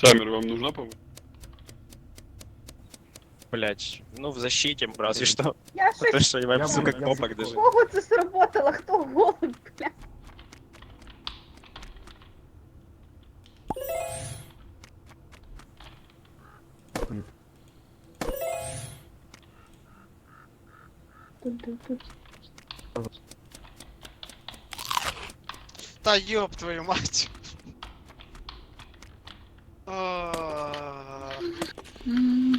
Саммер, вам нужна помощь? Блять, ну в защите разве что. Я Потому что я, Я сука, буду- я кнопок буду. даже. кого це сработало, хто голубь, бля. Тут-тут-тут. Та ёб твою мать. А,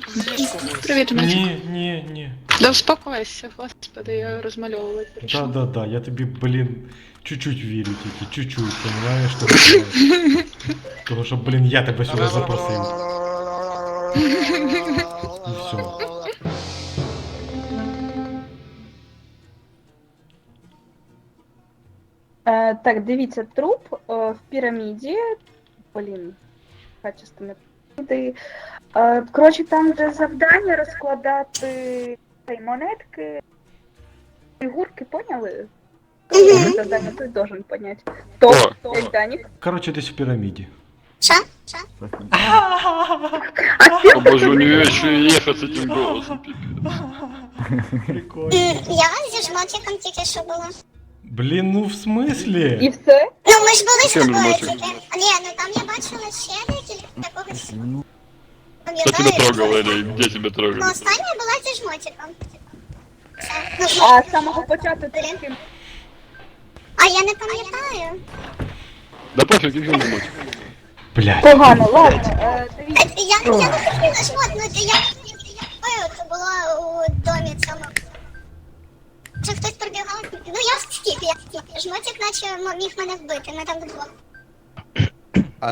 Злишку будеш. Привіт, Матік. Ні, ні, ні. Да успокойся, господи, я розмальовувати Да, прийшла. да, да, я тобі, блін, чуть-чуть вірю тільки, чуть-чуть, понимаєш, що ти робиш? Тому що, блін, я тебе сюди запросив. І все. Е, так, дивіться, труп е, в піраміді. Блін, качество не піраміди. Е, коротше, там, де завдання розкладати цей, монетки, фігурки, поняли? Коли завдання той должен понять. Хто? О, Хто? о. Данік? Коротше, десь в піраміді. О боже, у нее еще и эхо с этим голосом. Прикольно. Я зі жмотиком тільки що була. Блін, ну в І смислі? все? Ну ми ж були з Чим тобою жмотик? тільки. Ні, ну там я бачила ще декілька когось. Кто тебя Пам'ятаєш? трогал или где тебя Ну, трогали? остання була зі жмотиком. Все. Ну, А з самого початку ти з ким? а я не пам'ятаю. Да пофиг, их не мочь. Блядь. Погано, ладно. Е, дивіться. Е, Я, я не хотіла жмотнути, я, я це була у домі цьому. Ну я в скіп, я в скіп. Жмотик наче міг мене вбити, ми там вдвох.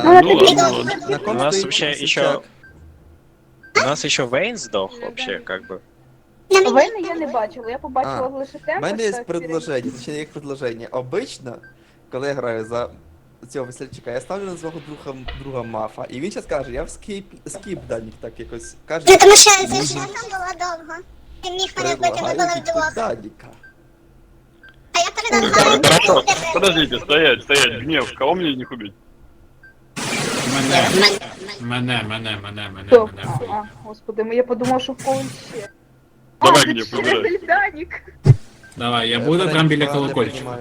Ну, Ну ладно, На У нас вообще еще... У нас еще Вейн сдох вообще, как бы. На мені. Вини я не бачила, я побачила А, лише У темп. мене є предложення, точніше як предложення. Обично, коли я граю за цього весельчака, я ставлю на свого друга, друга мафа, і він зараз каже, я в скіп, скіп Данік так якось каже. Ну тому що зі жмотом було довго. Він міг мене вбити, ми були предлагаю вдвох. піти Даніка. А я передала Хорошо, подождите, стоять, стоять, гнев, кого мне из них убить? Мене, мене, мене, мене, мене, Хто? мене. А, а, господи, я подумав, що в когось ще. Давай, а, Гнєв, це вибирай. Шедель Данік. Давай, я буду прям біля колокольчика.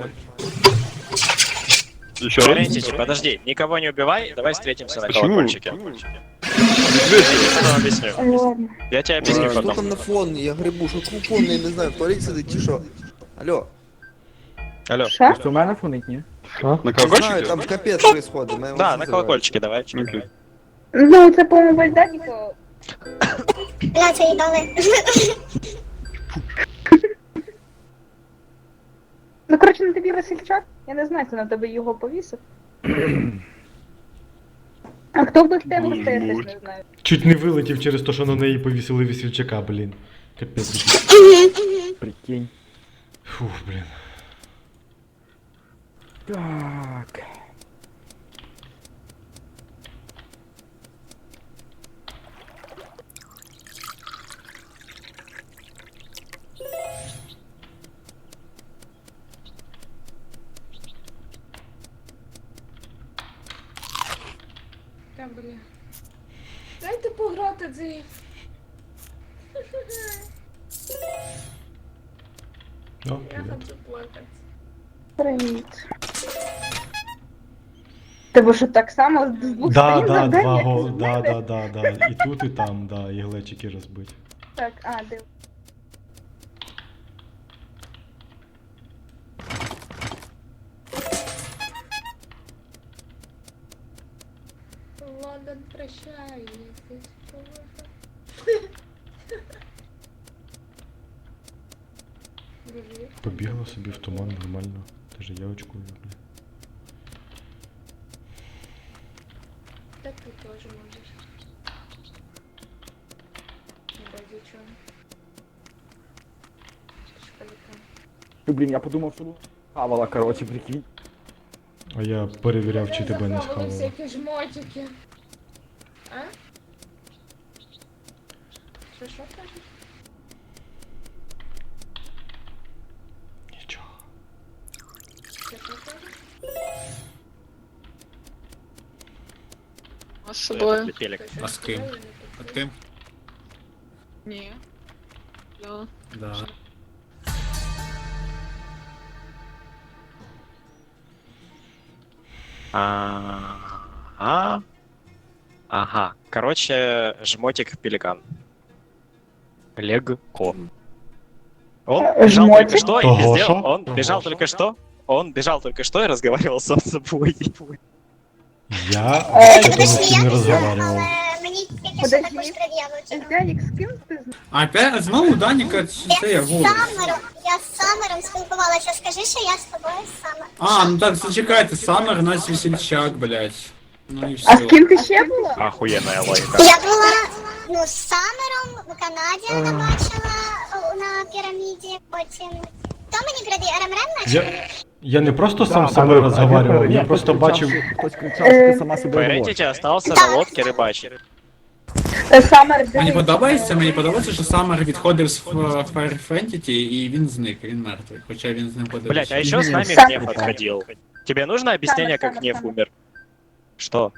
Еще раз? Валентич, подожди, никого не убивай, давай встретимся на Почему? колокольчике. Почему? Я вам объясню. Ой, ладно. Я тебе объясню Е, Що потом. там на фон? Я грибу, що фон, я не знаю, в туалеті сидить чи що. Алло, Алло. Що? у мене фонить, ні? На не знаю, колокольчике? там капець происходит. мене Да, на колокольчике давай. Окей. Ну, це, по-моєму, Даніка. Бля, це їй. Ну, коротше, на тобі Васильчак. Я не знаю, хто на тебе його повісив. А хто вбив тебе, Боже це я теж мой. не знаю. Чуть не вилетів через те, що на неї повісили весільчака, блін. Капець. Прикинь. Фух, блін. Так. Та, бля. Дайте пограти цей. Я хочу плакати. Привіт. Тебе що так само з двох Да, сторін да, завдання, два як го, з да, мене? да, да, да. І тут, і там, да, і глечики розбиті. Так, а, див. Лондон прощай, я здесь поможу. Побігла собі в туман нормально. Даже я очкую, Так ты тоже можешь. Ради чего? Ну, блін, я подумав, що хавала, короче, прикинь. А я перевіряв, чи тебе не схавало. всякі жмотики. А? Що, що кажеш? Нічого. Що, що кажеш? З собою. Пелик. А з ким? А ким? Ні. Да. Да. А, а, ага. Короче, жмотик пеликан. Легко. Он Э, бежал жмотик? только что и сделал. Он бежал только что. Он бежал только что и разговаривал сам с собой. Я Е, з Подожди, ким не я розговаривав. але мені тільки що Подожди. також пред'явили. Данік, з ким ти знаєш? А опять знову Даніка чи це я Я з голос? Самером, я з Самером спілкувалася. Скажи, що я з тобою Самер. А, ну так, зачекайте, Самер нас весельчак, блядь. Ну і А з все. ким ти ще була? Охуенная логика. Я була ну з Самером в Канаді вона бачила о, на піраміді. Потім хто мені граді РМРМ наче? Я, я не просто сам Да, з собою але- розговаривав, але я хтось просто кричав, бачив. що- Хтось кричав, що ти сама себе говориш. Ферентити остался на лодке рыбачить. Е, Самер, Мені дивись, подобається, е, мені подобається, що Самер відходив з Ф- Fire Fantasy і він зник, він мертвий, хоча він з ним ходив. Блять, а еще с нами Сам- гнев отходил. Тебе нужно объяснение, Самер, как Самер, гнев Самер. умер? Что?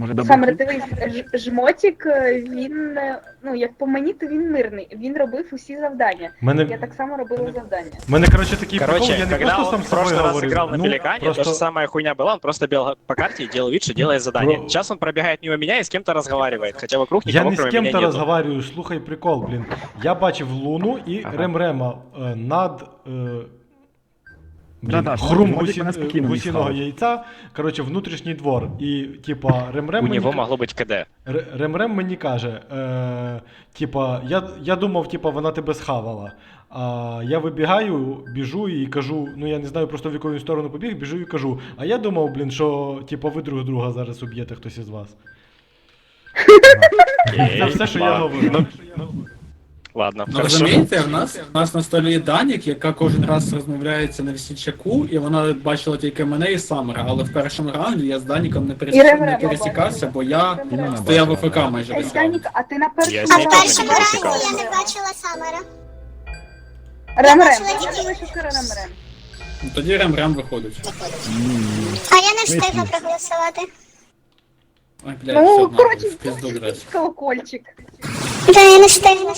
Може, добре? дивись, ж- жмотік, е, він, е, ну, як по мені, то він мирний. Він робив усі завдання. Я Мене, так само робила завдання. мене коротше такий прикол, Короче, я не когда просто он сам в з собою прошлый раз говорив. играл на ну, Пеликане, то же просто самая хуйня была, он просто бегал по карте и делал вид, что делает задание. Бро- Сейчас он пробегает мимо меня и с кем-то разговаривает, хотя вокруг я никого, не з кроме ким-то нету. розговарюю, слухай прикол, блін. Я бачив Луну і Ага. Ремрема е, над. Е, блін, Да-да, хрум гусі, мене спокійно гусіного схавати. яйця, коротше, внутрішній двор. І, типа, Ремрем У мені, него могло быть КД. Р- Ремрем мені каже, е, типа, я, я думав, типа, вона тебе схавала. А я вибігаю, біжу і кажу, ну я не знаю просто в яку він сторону побіг, біжу і кажу. А я думав, блін, що типа ви друг друга зараз уб'єте хтось із вас. Це все, що я говорю. Ладно, Ну хорошо. розумієте, в нас, в нас на столі Данік, яка кожен раз розмовляється на весільчаку, і вона бачила тільки мене і Самера, але в першому раунді я з Даніком не, перес... Не пересікався, бо я І стояв в АФК майже весь раунд. Данік, а ти на першому Я А з в ним теж першому не раунді пересікався. я не бачила Самера. Ремрем, я думаю, що це Ремрем. Ну, Тоді Рем-Рем виходить. А я не встигла проголосувати. Ой, блядь, Ну, все, нахуй, коротше, в колокольчик. Да, я не встигла.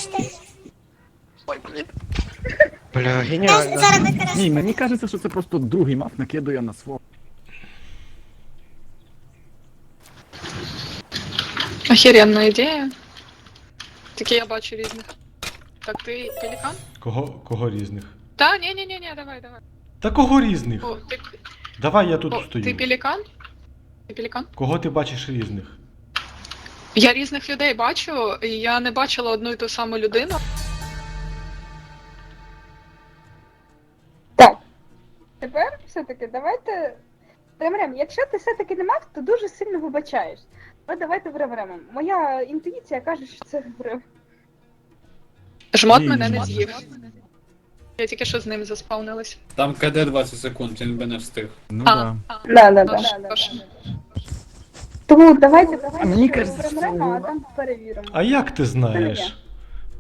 Бля, зараз використаю. Ні, мені кажеться, що це просто другий маф накидує на свого. Охеренна ідея. Тільки я бачу різних. Так ти пелікан? Кого, кого різних? Та, ні, ні, ні, ні, давай, давай. Та кого різних? О, ти, Давай я тут о, ти стою. пелікан? Ти пелікан? Кого ти бачиш різних? Я різних людей бачу, і я не бачила одну і ту саму людину. Тепер все-таки давайте. Ремрем, якщо ти все-таки не мав, то дуже сильно вибачаєш. Але давайте в Ремремом. Моя інтуїція каже, що це Ремрем. Жмот Ні, мене не з'їв. Я тільки що з ним заспавнилась. Там КД 20 секунд, він би не встиг. Ну А, да. Да, да, да. тож, тож. Тому давайте, давайте мені кажеться, а там перевіримо. А як ти знаєш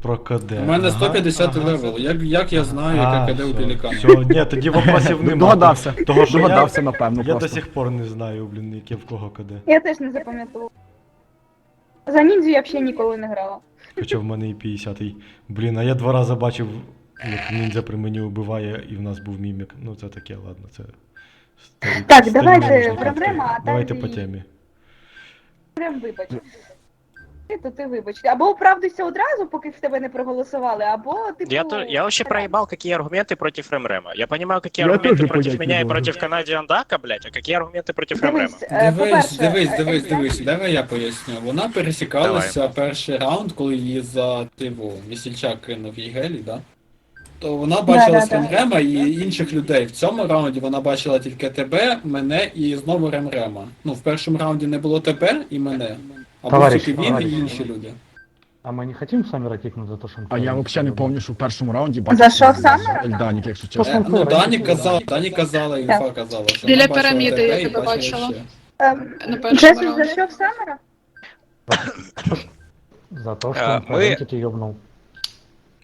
про КД? У мене 150 ага. левел. Як, як я знаю, яка КД у все, Пелікана? Все, ні, тоді вопросів немає. Догадався. Того, що я, Догадався, напевно, я до сих пор не знаю, блін, яке в кого КД. Я теж не запам'ятала. За ніндзю я взагалі ніколи не грала. Хоча в мене і 50-й. Блін, а я два рази бачив, як ніндзя при мені вбиває, і в нас був мімік. Ну це таке, ладно, це. старі- Так, старі давайте проблема, а Давайте по темі. Прям вибач Ти то ти вибач. Або оправдуйся одразу, поки в тебе не проголосували, або типу. Я, то, я вообще проебал, какие аргументы против Ремрема. Я понимаю, какие Я аргументы тоже против понять не меня и могу. против Канадиан Дака, блядь, а какие аргументы против Ремрема. Дивись, е, Дивись, по-перше, дивись, е, дивись, е, дивись, давай я поясню. Вона пересікалася перший раунд, коли її за тиву весільчак кинув їй гелі, да? То вона бачила да, да. Ремрема і інших людей. В цьому раунді вона бачила тільки тебе, мене і знову Ремрема. Ну, в першому раунді не було тебе і мене. А був Товариш, тільки він товариш. і інші люди. А мы не хотим Саммера кикнуть за то, что он... А я тоже взагалі не был? пам'ятаю, що в першому раунді За бачив. що Саммера? Ельданік, якщо Що чесно. Е, ну, Конкурент, Дані да. казала, Дані казала, і Так. Інфа казала, що Біля вона бачила піраміди тебе я і тебе бачила. ще. Ем, На першому Джесус раунді. зайшов Саммера? За то, что А, он мы- Identity ёбнул.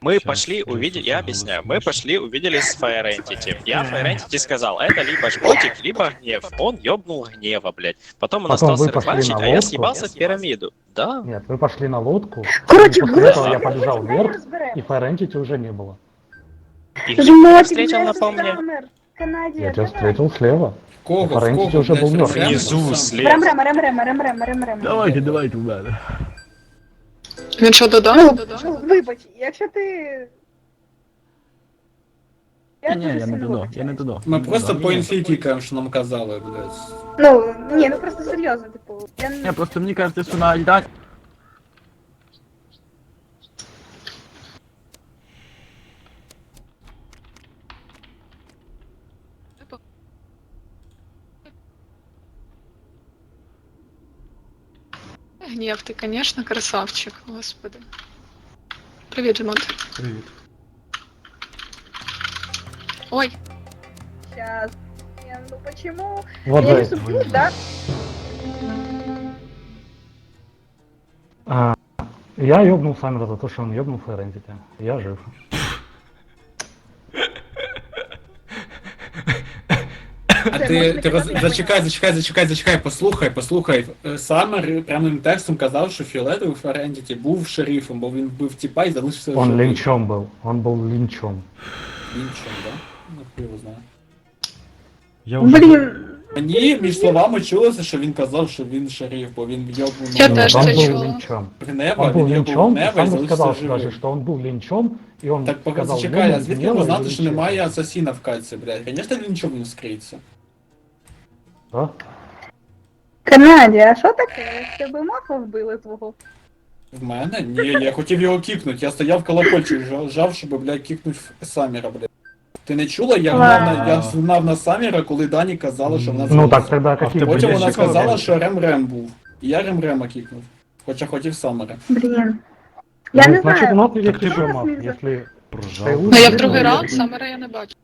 Мы Щас, пошли, увидели, я объясняю, мы пошли, увидели с Fire Entity. Я Fire Entity сказал, это либо жмотик, либо гнев. Он ёбнул гнева, блядь. Потом он Потом остался рыбачить, на а я лодку. съебался в пирамиду. Да. Нет, вы пошли на лодку. Короче, после этого я побежал вверх, и Файрентити уже не было. И ты встретил, Канадия, Я тебя встретил слева. Кого? Кого, уже был мертв. Внизу, слева. Давайте у мене. Він що додав? Ну, вибач, якщо ти... Я Ні, дуже я не сильно туди, я вибачаюсь. не туди. Ми просто по інфі тікаємо, що нам казали, блядь. Ну, ні, ну просто серйозно, типу, я Ні, не... просто мені кажеться, що на Альдані... Гнєв, ти, конечно, красавчик, господи. Привіт, Жмот. Привіт. Ой, Сейчас. Не, Ну почему? Вот я не за суплю, да? А, я ёбнул Саммера за то, что он ёбнул Файрентити. Я жив. ти, можна ти роз... казати, зачекай, зачекай, зачекай, зачекай, послухай, послухай. Е, Саммер прямим текстом казав, що фіолетовий Ферентіті був шерифом, бо він вбив тіпа і залишився Он живий. линчом был. Он был линчом. Лінчем, да? Ну, хуй його знає. Я вже... Блін, Мені між словами чулося, що він казав, що він шериф, бо він йобнув Я Нет, теж он це был чула. линчом. Гнева, Он был він йобнув линчом, и гнева і Саммер сказал залишився даже, живий. что он был линчом, и он Так поки сказал, зачекай, а «Ну, звідки гнева ви и знати, що линчом». немає асасіна в кальці, блядь? Звісно, нічого не вскриється. Да? Канаді, а що таке? Тебе мафа вбили твого? В мене? Ні, я хотів його кікнути. Я стояв колокольчик, жав, жав, щоб, блядь, кікнути Саміра, блядь. Ти не чула? Я гнав на, я знав на Саміра, коли Дані казала, що вона Ну так тогда А какие Потім вона сказала, що Рем-Рем був. І я Рем-Рема кікнув. Хоча хотів Самера. Блін. Я Ну, не знаю. мог есть Так ты мав, если... Прожав. ну я в Ну, другий раунд. Самера я не бачу.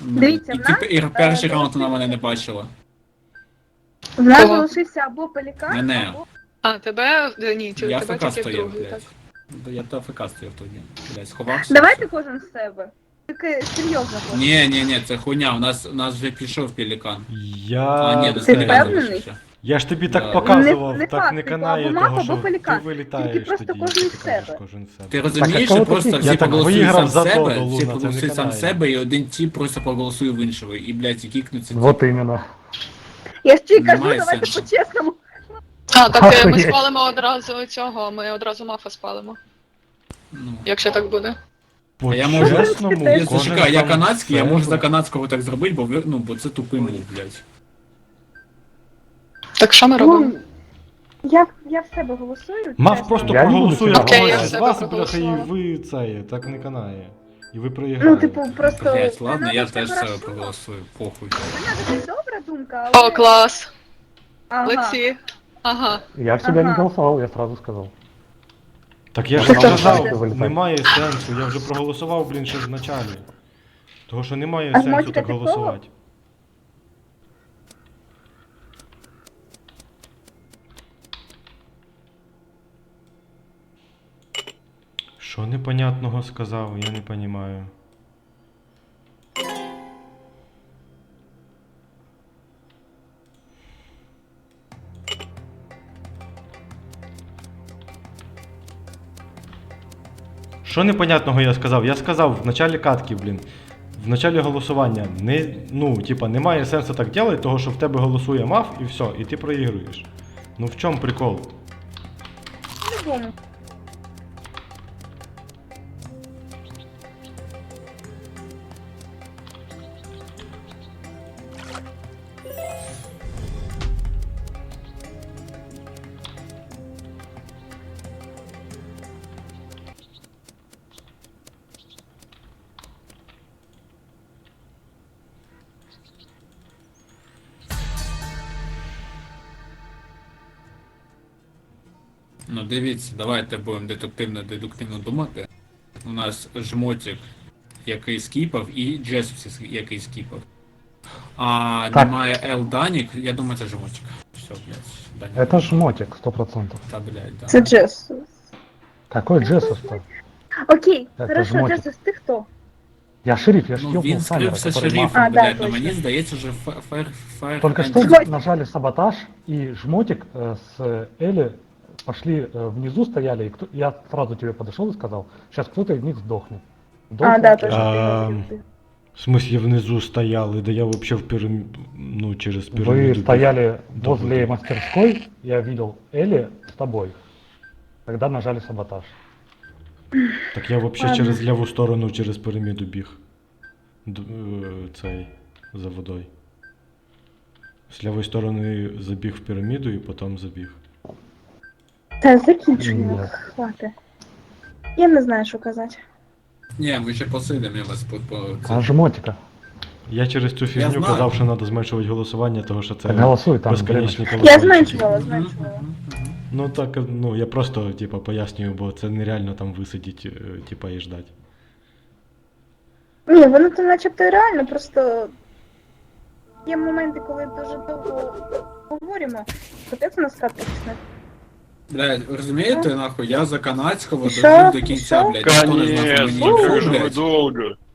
Дивіться, і, в нас, і перший е, раунд вона мене не бачила. В нас Кого? залишився або пелікан, Мене. або... А, тебе. е, Ні, чи Я тебе ФК тільки стояв, другий, так. блядь. Я то ФК стояв тоді. Блядь, сховався. Давайте кожен з себе. Тільки серйозно кожен. Ні, ні, ні, це хуйня, у нас, у нас вже пішов пелікан. Я... А, ні, Ти впевнений? залишився. Я ж тобі так показував, Не- не так не типу, канає або того, що або пелікан. ти вилітаєш просто тоді, кожен ти з кажеш кожен з себе. Ти розумієш, що кого просто всі Я так проголосують виграв сам за себе, всі Луна, це проголосують не сам канає. себе, і один тіп просто проголосує в іншого. І, блядь, і кікнуться. Вот именно. Я ж тобі кажу, Немає давайте сенсу. по-чесному. А, так е, ми спалимо одразу цього, ми одразу мафа спалимо, Ну. якщо так буде. По А я можу- чесному, Я Я кожен зачекаю, я сам канадський, я себе. можу за канадського так зробити, бо ви- ну, бо це тупий мув, блядь. Так що ми робимо? Ну, я, я в себе голосую. Мав чесно. просто Я не проголосує буду Окей, я когось з себе вас, бляха, і проголосувала. ви це, так не канає. І ви проіграєте. Ну, типу, просто... Блядь, ладно, я Канада теж це себе проголосую, похуй. Канада це добра думка, але... О, клас! Ага. Леці. Ага. Я в себя не Ага. голосовал, я сразу сказал. Так я ж Так, сказав, так, немає сенсу, я вже проголосував, блін, ще в началі. Того що немає А сенсу так ти голосувати. Що непонятного сказав, я не розумію. Що непонятного я сказав? Я сказав в началі катки, блін. В началі голосування. Не, ну, типа, немає сенсу так робити, того що в тебе голосує мав і все, і ти проігруєш. Ну в чому прикол? По-любому. Ну дивіться, давайте будемо детективно-дедуктивно думати. У нас жмотик, який скіпав, і Джесус, який скіпав. А Так. немає Ел Данік, я думаю, це жмотик. Все, блядь, Данік. Это ж мотик, сто процентов. Та, блядь, да. Це Джесус. Какой Джессус-то? Окей, Це хорошо, жмотик. Джесус, ти хто? Я шериф, я ж Ну, ёбнул він Саммера, скрився который шерифом, А, да, блядь, ну точно. мені здається, що фе- фер... фер... Только что Жмотик. нажали саботаж, и жмотик э, с Эли пошли э, внизу стояли, и кто... я сразу тебе подошел и сказал, сейчас кто-то из них сдохнет. А, Сдохнет, да, точно. А, ти говорив, ти. В смысле внизу стояли, да я вообще в пирам... ну, через Вы пирамиду. стояли Да, возле вот. мастерской, я видел Эли с тобой. Тогда нажали саботаж. Так я вообще Ладно. через ліву сторону, через піраміду біг. Д- е, цей за водою. З лівої сторони забіг в піраміду і потім забіг. Та закінчуємо. Ні. Хвати. Я не знаю, що казати. Ні, ми ще посидимо, я вас по... по... А жмотика. Я через цю фігню знаю. казав, що треба зменшувати голосування, тому що це голосуй там. безконечні время. Я колокольчики. зменшувала, зменшувала. Ну так, ну я просто типа пояснюю, бо це нереально там висидіти, е, типа і ждати. Ні, воно то начебто і реально, просто є моменти, коли дуже довго говоримо, капець на скатку чесно. Блядь, розумієте, нахуй, я за канадського дожив до кінця, блять. блядь, ніхто не знав, що мені Конечно, как же блядь. долго.